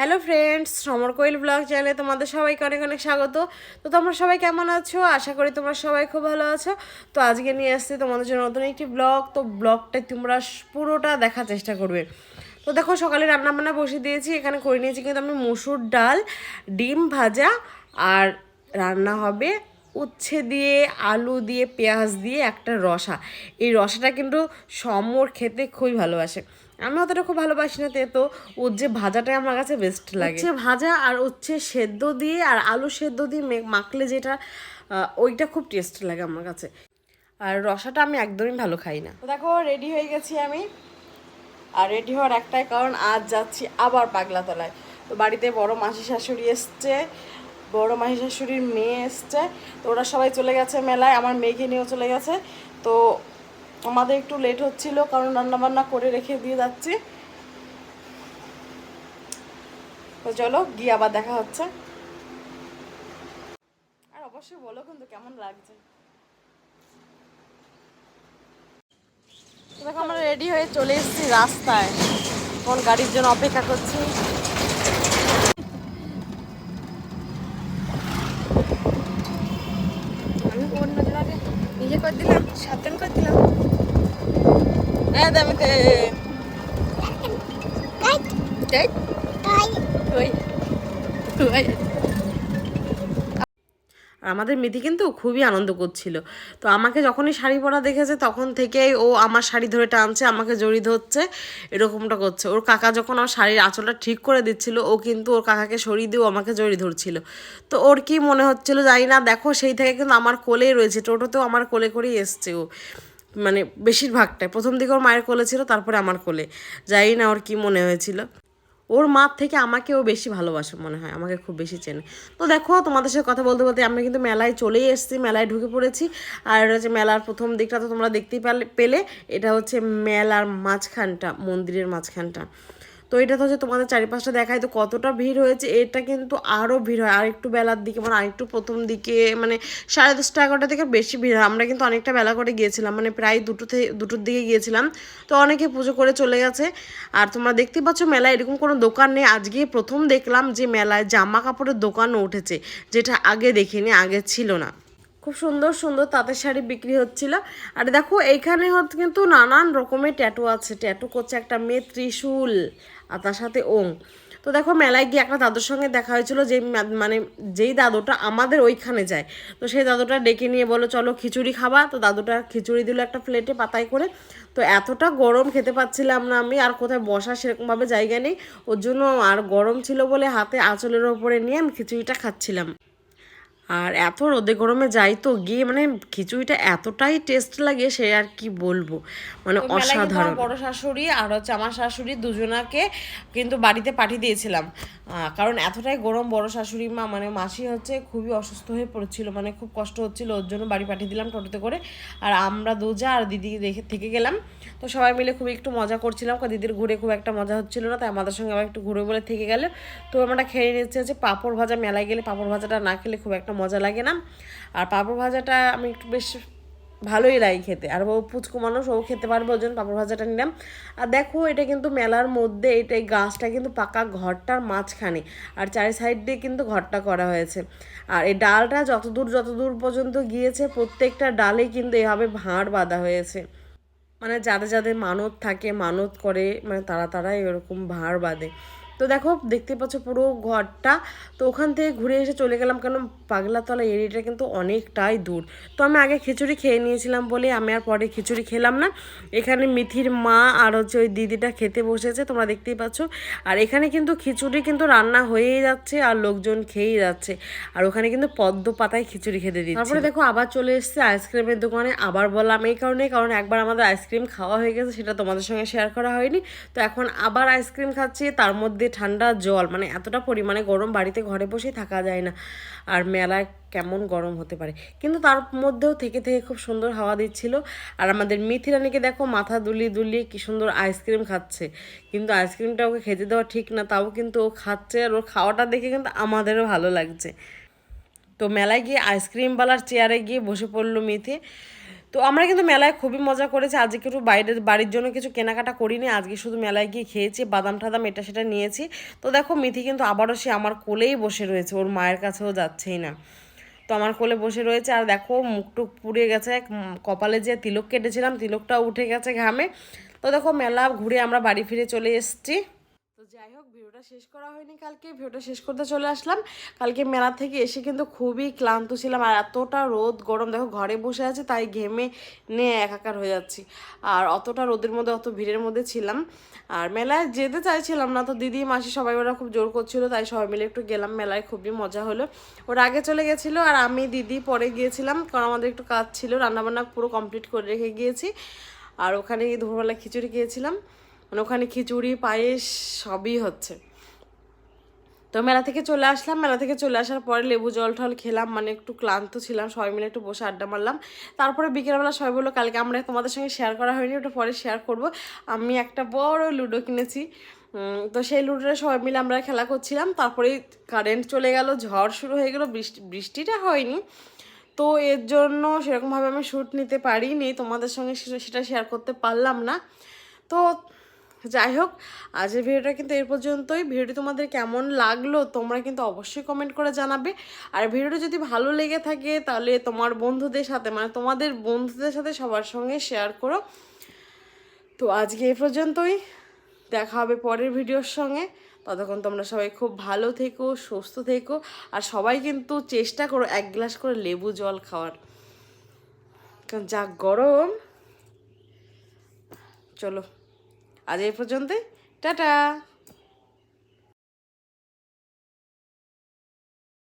Hello friends, Samar Koyel blog চ্যানেলে তোমাদের সবাইকে অনেক অনেক স্বাগত। তো তোমরা সবাই কেমন আছো? আশা করি তোমরা সবাই খুব ভালো আছো। তো আজকে নিয়ে আসছি তোমাদের জন্য নতুন একটি ব্লগ। তো ব্লগটা তোমরা পুরোটা দেখার চেষ্টা করবে। তো দেখো, সকালে রান্না বান্না বসে দিয়েছি। এখানে করে নিয়েছি কিন্তু আমি মুসুর ডাল, ডিম ভাজা আর রান্না হবে উচ্ছে দিয়ে, আলু দিয়ে, পেঁয়াজ দিয়ে একটা রসা। এই রসাটা কিন্তু সমর খেতে খুবই ভালোবাসে। আমি অতটা খুব ভালোবাসি না তো উচ্ছে ভাজাটাই আমার কাছে বেস্ট লাগে। উচ্ছে ভাজা আর উচ্ছে সেদ্ধ দিয়ে আর আলু সেদ্ধ দিয়ে মাখলে যেটা ওইটা খুব টেস্ট লাগে আমার কাছে। আর রসাটা আমি একদমই ভালো খাই না। দেখো রেডি হয়ে গেছি আমি। আর রেডি হওয়ার একটাই কারণ আজ যাচ্ছি আবার পাগলাতলায়। তো বাড়িতে বড় মাসি শাশুড়ি এসছে বড় মাসি শাশুড়ির মেয়ে এসছে। তো ওরা সবাই চলে গেছে মেলায় আমার মেয়েকে নিয়েও চলে গেছে। তো আমাদের একটু লেট হচ্ছিল, কারণ রান্না বান্না করে রেখে দিয়ে যাচ্ছি। তো চলো, গিয়ে আবার দেখা হচ্ছে। আর অবশ্যই বলো কিন্তু কেমন লাগছে? দেখো, আমরা রেডি হয়ে চলে এসেছি রাস্তায়। কোন গাড়ির জন্য অপেক্ষা করছি। আর আমাদের মেধি কিন্তু খুবই আনন্দ করছিল। তো আমাকে যখনই শাড়ি পরা দেখেছে তখন থেকেই ও আমার শাড়ি ধরে টানছে আমাকে জড়ি ধরছে এরকমটা করছে। ওর কাকা যখন আমার শাড়ির আঁচলটা ঠিক করে দিচ্ছিল ও কিন্তু ওর কাকাকে সরিয়ে দিয়ে ও আমাকে জড়ি ধরছিল। তো ওর কি মনে হচ্ছিল জানি না দেখো সেই থেকে কিন্তু আমার কোলেই রয়েছে টোটোতেও আমার কোলে করেই এসছে ও। মানে বেশিরভাগটাই। প্রথম দিকে ওর মায়ের কোলে ছিল, তারপরে আমার কোলে। যাই না ওর কি মনে হয়েছিল। ওর মার থেকে আমাকে ও বেশি ভালোবাসে মনে হয়, আমাকে খুব বেশি চেনে। তো দেখো, তোমাদের সাথে কথা বলতে বলতে আমরা কিন্তু মেলায় চলেই এসেছি, মেলায় ঢুকে পড়েছি। আর হচ্ছে মেলার প্রথম দিকটা তো তোমরা দেখতেই পেলে। এটা হচ্ছে মেলার মাঝখানটা, মন্দিরের মাঝখানটা। তো এটা তো হচ্ছে তোমাদের চারিপাশটা দেখায়, তো কতটা ভিড় হয়েছে, এটা কিন্তু আরও ভিড় হয়। আর একটু বেলার দিকে মানে আরেকটু প্রথম দিকে মানে সাড়ে দশটা এগারোটা থেকে বেশি ভিড় হয়। আমরা কিন্তু অনেকটা বেলা করে গিয়েছিলাম মানে প্রায় দুটো থেকে দুটোর দিকে গিয়েছিলাম। তো অনেকে পুজো করে চলে গেছে। আর তোমরা দেখতে পাচ্ছ মেলায় এরকম কোনো দোকান নেই। আজকে প্রথম দেখলাম যে মেলায় জামা কাপড়ের দোকানও উঠেছে, যেটা আগে দেখিনি, আগে ছিল না। খুব সুন্দর সুন্দর তাঁতের শাড়ি বিক্রি হচ্ছিল। আর দেখো, এইখানে হচ্ছে কিন্তু নানান রকমের ট্যাটু আছে। ট্যাটু করছে একটা মেয়ে ত্রিশূল। আর তার সাথে ওং। তো দেখো মেলায় গিয়ে একটা দাদুর সঙ্গে দেখা হয়েছিল যে মানে যেই দাদুটা আমাদের ওইখানে যায়। তো সেই দাদুটা ডেকে নিয়ে বলো চলো খিচুড়ি খাবা। তো দাদুটা খিচুড়ি দিল একটা প্লেটে পাতায় করে। তো এতটা গরম খেতে পাচ্ছিলাম না আমি, আর কোথায় বসা সেরকমভাবে জায়গা নেই। ওর জন্য আর গরম ছিল বলে হাতে আঁচলের ওপরে নিয়ে আমি খিচুড়িটা খাচ্ছিলাম। আর এত রোদে গরমে যাই তো গিয়ে মানে খিচুড়িটা এতটাই টেস্ট লাগে সে আর কি বলব? মানে অসাধারণ। বড় শাশুড়ি আর হচ্ছে আমার শাশুড়ি দুজনাকে কিন্তু বাড়িতে পাঠিয়ে দিয়েছিলাম। কারণ এতটাই গরম বড় শাশুড়ি মা মানে মাসি হচ্ছে খুবই অসুস্থ হয়ে পড়েছিল মানে খুব কষ্ট হচ্ছিল ওর জন্য বাড়ি পাঠিয়ে দিলাম টোটোতে করে। আর আমরা দুজা আর দিদি দেখে থেকে গেলাম। তো সবাই মিলে খুব একটু মজা করছিলাম দিদির ঘুরে খুব একটা মজা হচ্ছিল না তাই আমাদের সঙ্গে আবার একটু ঘুরে বলে থেকে গেলে। তো আমরা খেয়ে নিচ্ছে হচ্ছে পাঁপড় ভাজা মেলায় গেলে পাঁপড় ভাজাটা না খেলে খুব একটা মজা লাগে না। আর পাঁপড় ভাজাটা আমি একটু বেশ ভালোই লাগে খেতে। আর ও পুচকু মানুষ, ও খেতে পারবে ওই জন্য পাঁপড় ভাজাটা নিলাম। আর দেখো, এটা কিন্তু মেলার মধ্যে, এটা এই গাছটা কিন্তু পাকা ঘরটার মাঝখানে। আর চারি সাইড দিয়ে কিন্তু ঘরটা করা হয়েছে। আর এই ডালটা যতদূর যতদূর পর্যন্ত গিয়েছে, প্রত্যেকটা ডালে কিন্তু এভাবে ভাঁড় বাঁধা হয়েছে। মানে যাদের যাদের মানত থাকে, মানত করে মানে তারা তারা এরকম ভাঁড় বাঁধে। তো দেখো, দেখতে পাচ্ছ পুরো ঘরটা। তো ওখান থেকে ঘুরে এসে চলে গেলাম কেন পাগলাতলা এরিয়াটা কিন্তু অনেকটাই দূর। তো আমি আগে খিচুড়ি খেয়ে নিয়েছিলাম বলে আমি আর পরে খিচুড়ি খেলাম না। এখানে মিথির মা আর হচ্ছে ওই দিদিটা খেতে বসেছে, তোমরা দেখতেই পাচ্ছ। আর এখানে কিন্তু খিচুড়ি কিন্তু রান্না হয়েই যাচ্ছে আর লোকজন খেয়েই যাচ্ছে। আর ওখানে কিন্তু পদ্ম পাতায় খিচুড়ি খেতে দিচ্ছে। তারপরে দেখো, আবার চলে এসেছে আইসক্রিমের দোকানে, আবার বললাম এই কারণে, কারণ একবার আমাদের আইসক্রিম খাওয়া হয়ে গেছে, সেটা তোমাদের সঙ্গে শেয়ার করা হয়নি। তো এখন আবার আইসক্রিম খাচ্ছি, তার মধ্যে ঠান্ডা জল মানে এতটা পরিমাণে গরম বাড়িতে ঘরে বসেই থাকা যায় না। আর মেলায় কেমন গরম হতে পারে। কিন্তু তার মধ্যেও থেকে থেকে খুব সুন্দর হাওয়া দিচ্ছিল। আর আমাদের মিথিরানিকে দেখো মাথা দুলিয়ে দুলিয়ে কি সুন্দর আইসক্রিম খাচ্ছে। কিন্তু আইসক্রিমটা ওকে খেতে দেওয়া ঠিক না, তাও কিন্তু ও খাচ্ছে আর ওর খাওয়াটা দেখে কিন্তু আমাদেরও ভালো লাগছে। তো মেলায় গিয়ে আইসক্রিমওয়ালার চেয়ারে গিয়ে বসে পড়ল মিথি। তো আমরা কিন্তু মেলায় খুবই মজা করেছি। আজকে একটু বাইরের বাড়ির জন্য কিছু কেনাকাটা করিনি। আজকে শুধু মেলায় গিয়ে খেয়েছি, বাদাম টাদাম এটা সেটা নিয়েছি। তো দেখো, মিথি কিন্তু আবারও সে আমার কোলেই বসে রয়েছে। ওর মায়ের কাছেও যাচ্ছেই না। তো আমার কোলে বসে রয়েছে। আর দেখো, মুখটুক পুড়ে গেছে। কপালে যে তিলক কেটেছিলাম, তিলকটাও উঠে গেছে ঘামে। তো দেখো, মেলা ঘুরে আমরা বাড়ি ফিরে চলে এসেছি। যাই হোক, ভিডিওটা শেষ করা হয়নি কালকে, ভিডিওটা শেষ করতে চলে আসলাম। কালকে মেলা থেকে এসে কিন্তু খুবই ক্লান্ত ছিলাম আর এতটা রোদ, গরম, দেখো ঘরে বসে আছে তাই ঘেমে নিয়ে একাকার হয়ে যাচ্ছি। আর অতটা রোদের মধ্যে, অত ভিড়ের মধ্যে ছিলাম। আর মেলায় যেতে চাইছিলাম না তো দিদি, মাসি সবাই ওরা খুব জোর করছিল, তাই সবাই মিলে একটু গেলাম। মেলায় খুবই মজা হলো। ওরা আগে চলে গেছিল আর আমি, দিদি পরে গিয়েছিলাম কারণ আমাদের একটু কাজ ছিল, রান্নাবান্না পুরো কমপ্লিট করে রেখে গিয়েছি। আর ওখানে দুপুরবেলা খিচুড়ি খেয়েছিলাম। মানে ওখানে খিচুড়ি, পায়েস সবই হচ্ছে। তো মেলা থেকে চলে আসলাম, মেলা থেকে চলে আসার পরে লেবু জল টল খেলাম মানে একটু ক্লান্ত ছিলাম, সবাই মিলে একটু বসে আড্ডা মারলাম। তারপরে বিকেলবেলা সবাই বলল, কালকে আমরা তোমাদের সঙ্গে শেয়ার করা হয়নি, ওটা পরে শেয়ার করব। আমি একটা বড় লুডো কিনেছি। তো সেই লুডোটা সবাই মিলে আমরা খেলা করছিলাম। তারপরে কারেন্ট চলে গেল, ঝড় শুরু হয়ে গেলো, বৃষ্টি, বৃষ্টিটা হয়নি। তো এর জন্য সেরকমভাবে আমি শ্যুট নিতে পারিনি, তোমাদের সঙ্গে সেটা শেয়ার করতে পারলাম না। তো যাই হোক, আজকের ভিডিওটা কিন্তু এর পর্যন্তই। ভিডিওটি তোমাদের কেমন লাগল তোমরা কিন্তু অবশ্যই কমেন্ট করে জানাবে। আর ভিডিওটা যদি ভালো লেগে থাকে তাহলে তোমার বন্ধুদের সাথে মানে তোমাদের বন্ধুদের সাথে সবার সঙ্গে শেয়ার করো। তো আজকে এ পর্যন্তই। দেখা হবে পরের ভিডিওর সঙ্গে। ততক্ষণ তোমরা সবাই খুব ভালো থেকো, সুস্থ থেকো। আর সবাই কিন্তু চেষ্টা করো এক গ্লাস করে লেবু জল খাওয়ার। কারণ যা গরম, চলো। আজ এই পর্যন্তই টাটা।